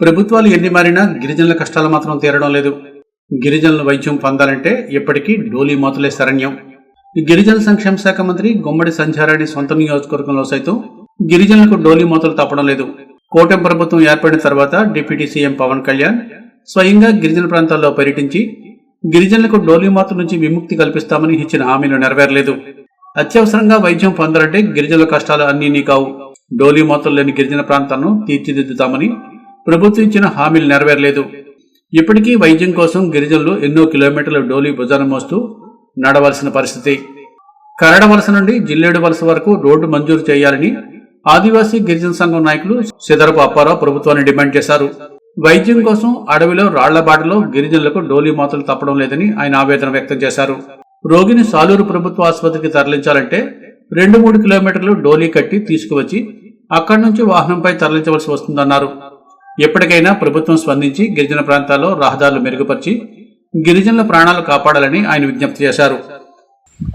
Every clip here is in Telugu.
ప్రభుత్వాలు ఎన్ని మారినా గిరిజనుల కష్టాలు మాత్రం తీరడం లేదు. గిరిజనుల వైద్యం పొందాలంటే ఇప్పటికీ డోలీ మోతలే శరణ్యం. గిరిజన సంక్షేమ శాఖ మంత్రి గుమ్మడి సంధ్యారాణి సొంత నియోజకవర్గంలో సైతం గిరిజనులకు డోలీ మోతలు తప్పడం లేదు. కూటమి ప్రభుత్వం ఏర్పడిన తర్వాత డిప్యూటీ సీఎం పవన్ కళ్యాణ్ స్వయంగా గిరిజన ప్రాంతాల్లో పర్యటించి గిరిజనులకు డోలీ మాతల నుంచి విముక్తి కల్పిస్తామని ఇచ్చిన హామీలు నెరవేరలేదు. అత్యవసరంగా వైద్యం పొందాలంటే గిరిజనుల కష్టాలు అన్నీ నీ కావు. డోలీ మోతలు లేని గిరిజన ప్రాంతాలను తీర్చిదిద్దుతామని ప్రభుత్వం ఇచ్చిన హామీలు నెరవేరలేదు. ఇప్పటికీ వైద్యం కోసం గిరిజనులు ఎన్నో కిలోమీటర్ల డోలీ భుజాన మోస్తూ నడవలసిన పరిస్థితి. కరడ వలస నుండి జిల్లేడు వలస వరకు రోడ్డు మంజూరు చేయాలని ఆదివాసీ గిరిజన సంఘం నాయకులు సిదరపు అప్పారావు ప్రభుత్వాన్ని డిమాండ్ చేశారు. వైద్యం కోసం అడవిలో రాళ్ళబాటలో గిరిజనులకు డోలీ మాతలు తప్పడం లేదని ఆయన ఆవేదన వ్యక్తం చేశారు. రోగిని సాలూరు ప్రభుత్వ ఆసుపత్రికి తరలించాలంటే రెండు మూడు కిలోమీటర్లు డోలీ కట్టి తీసుకువచ్చి అక్కడి నుంచి వాహనంపై తరలించవలసి వస్తుందన్నారు. ఎప్పటికైనా ప్రభుత్వం స్పందించి గిరిజన ప్రాంతాల్లో రహదారులు మెరుగుపరిచి గిరిజనుల ప్రాణాలు కాపాడాలని ఆయన విజ్ఞప్తి చేశారు.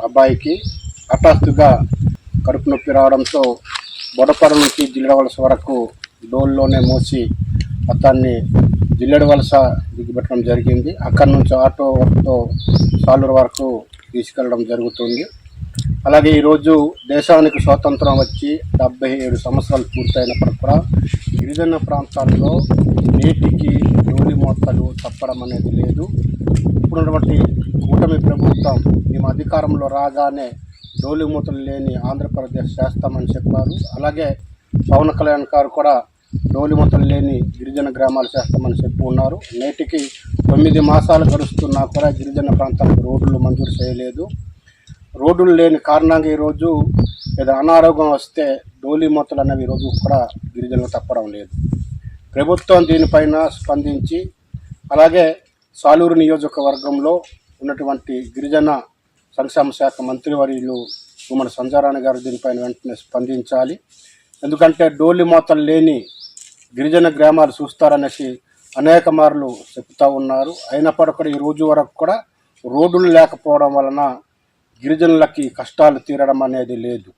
అబ్బాయికి హఠాత్తుగా కడుపు నొప్పి రావడంతో బొడపర నుంచి జిల్లడవలస వరకు డోల్లోనే మోసి అతన్ని జిల్లడవలస దిగిపెట్టడం జరిగింది. అక్కడి నుంచి ఆటోతో సాలూరు వరకు తీసుకెళ్ళడం జరుగుతుంది. అలాగే ఈరోజు దేశానికి స్వాతంత్రం వచ్చి డెబ్బై ఏడు సంవత్సరాలు పూర్తయినప్పుడు కూడా గిరిజన ప్రాంతాల్లో నేటికి డోలి మోతలు తప్పడం అనేది లేదు. ఇప్పుడున్నటువంటి కూటమి ప్రభుత్వం మేము అధికారంలో రాగానే డోలి మూతలు లేని ఆంధ్రప్రదేశ్ చేస్తామని చెప్పారు. అలాగే పవన్ కళ్యాణ్ గారు కూడా డోలి మూతలు లేని గిరిజన గ్రామాలు చేస్తామని చెప్పి ఉన్నారు. నేటికి తొమ్మిది మాసాలు గడుస్తున్నా కూడా గిరిజన ప్రాంతాలకు రోడ్లు మంజూరు చేయలేదు. రోడ్డులు లేని కారణంగా ఈరోజు ఏదో అనారోగ్యం వస్తే డోలీ అనేవి ఈరోజు కూడా గిరిజనులు తప్పడం లేదు. ప్రభుత్వం దీనిపైన స్పందించి అలాగే సాలూరు నియోజకవర్గంలో ఉన్నటువంటి గిరిజన సంక్షేమ శాఖ మంత్రివర్యులు గుమ్మడి సంజారాణి గారు దీనిపైన వెంటనే స్పందించాలి. ఎందుకంటే డోలి మోతలు లేని గిరిజన గ్రామాలు చూస్తారనేసి అనేక మార్లు చెప్తూ ఉన్నారు. అయినప్పటికీ కూడా ఈ రోజు వరకు కూడా రోడ్లు లేకపోవడం వలన గిరిజనులకి కష్టాలు తీరడం అనేది లేదు.